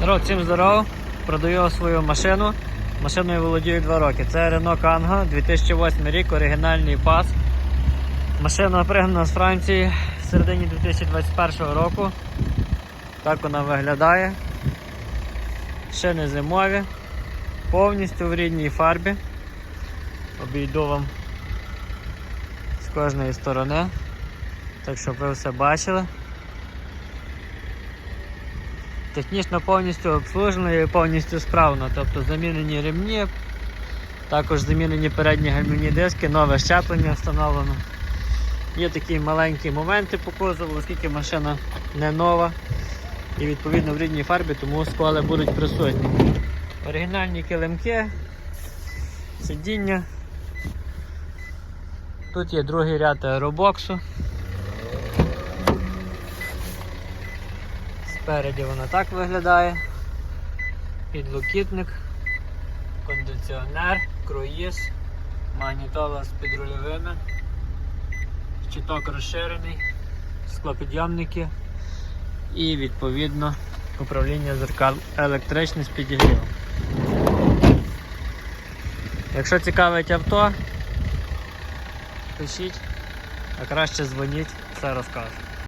Народ, всім здорово. Продаю свою машину. Машиною володію 2 роки. Це Renault Kangoo, 2008 рік, оригінальний пас. Машина пригнана з Франції в середині 2021 року. Так вона виглядає. Шини зимові, повністю в рідній фарбі. Обійду вам з кожної сторони, так щоб ви все бачили. Технічно повністю обслужено і повністю справно, тобто замінені ремні, також замінені передні гальмівні диски, нове щеплення встановлено. Є такі маленькі моменти по кузову, оскільки машина не нова і відповідно в рідній фарбі, тому сколи будуть присутні. Оригінальні килимки, сидіння. Тут є другий ряд аеробоксу. Спереді вона так виглядає. Підлокітник, кондиціонер, круїз, магнітола з підрульовими, щиток розширений, склопідйомники і відповідно управління зеркал електричне з підігрівом. Якщо цікавить авто, пишіть, а краще дзвоніть, все розкажу.